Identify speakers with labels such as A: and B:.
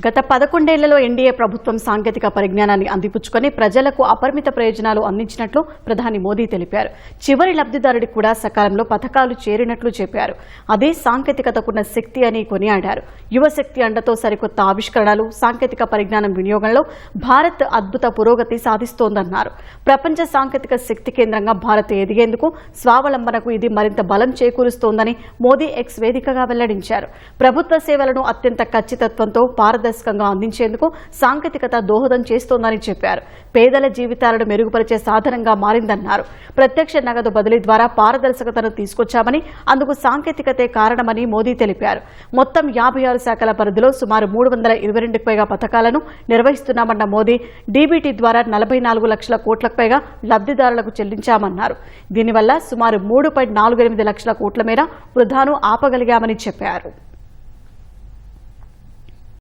A: గత పదకొండేళ్ళలో ఎన్డీఏ ప్రభుత్వం సాంకేతిక పరిజ్ఞానాన్ని అందిపుచ్చుకొని ప్రజలకు అపరిమిత ప్రయోజనాలు అందించినట్లు ప్రధాని మోదీ తెలిపారు. చివరి లబ్ధిదారుడికి కూడా సకాలంలో పథకాలు చేరినట్లు చెప్పారు. అదే సాంకేతికతకున్న శక్తి అని కొనియాడారు. యువశక్తి అండతో సరికొత్త ఆవిష్కరణలు సాంకేతిక పరిజ్ఞానం వినియోగంలో భారత్ అద్భుత పురోగతి సాధిస్తోందన్నారు. ప్రపంచ సాంకేతిక శక్తి కేంద్రంగా భారత్ ఎదిగేందుకు స్వావలంబనకు ఇది మరింత బలం చేకూరుస్తోందని మోదీ ఎక్స్ వేదికగా వెల్లడించారు. ప్రభుత్వ సేవలను అత్యంత ఖచ్చితత్వంతో పారదర్శకంగా అందించేందుకు సాంకేతికత దోహదం చేస్తోందని చెప్పారు. పేదల జీవితాలను మెరుగుపరిచే సాధనంగా మారిందన్నారు. ప్రత్యక్ష నగదు బదిలీ ద్వారా పారదర్శకతను తీసుకొచ్చామని అందుకు సాంకేతికతే కారణమని మోదీ తెలిపారు. మొత్తం యాభై ఆరు శాఖల పరిధిలో సుమారు మూడు వందల ఇరవై రెండుకు పైగా పథకాలను నిర్వహిస్తున్నామన్న మోదీ డీబీటీ ద్వారా నలభై నాలుగు లక్షల కోట్లకు పైగా లబ్ధిదారులకు చెల్లించామన్నారు. దీనివల్ల సుమారు మూడు పాయింట్ నాలుగు ఎనిమిది లక్షల కోట్ల మేర వృధాను ఆపగలిగామని చెప్పారు.